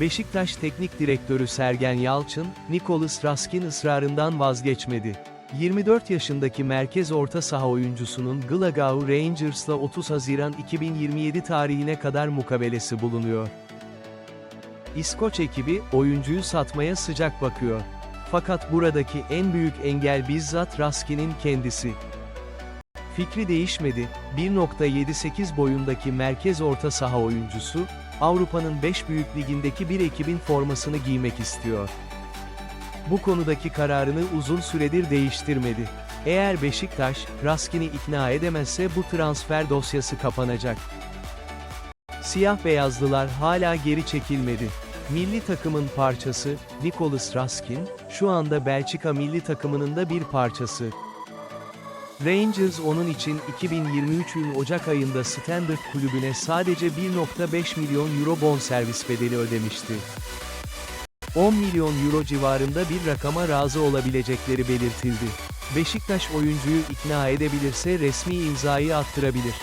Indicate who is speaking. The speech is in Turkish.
Speaker 1: Beşiktaş Teknik Direktörü Sergen Yalçın, Nicolas Raskin ısrarından vazgeçmedi. 24 yaşındaki merkez orta saha oyuncusunun Glasgow Rangers'la 30 Haziran 2027 tarihine kadar mukabelesi bulunuyor. İskoç ekibi, oyuncuyu satmaya sıcak bakıyor. Fakat buradaki en büyük engel bizzat Raskin'in kendisi. Fikri değişmedi, 1.78 boyundaki merkez orta saha oyuncusu, Avrupa'nın 5 büyük ligindeki bir ekibin formasını giymek istiyor. Bu konudaki kararını uzun süredir değiştirmedi. Eğer Beşiktaş, Raskin'i ikna edemezse bu transfer dosyası kapanacak. Siyah beyazlılar hala geri çekilmedi. Milli takımın parçası, Nicolas Raskin, şu anda Belçika milli takımının da bir parçası. Rangers onun için 2023 yıl Ocak ayında Standard kulübüne sadece 1.5 milyon euro bonservis bedeli ödemişti. 10 milyon euro civarında bir rakama razı olabilecekleri belirtildi. Beşiktaş oyuncuyu ikna edebilirse resmi imzayı attırabilir.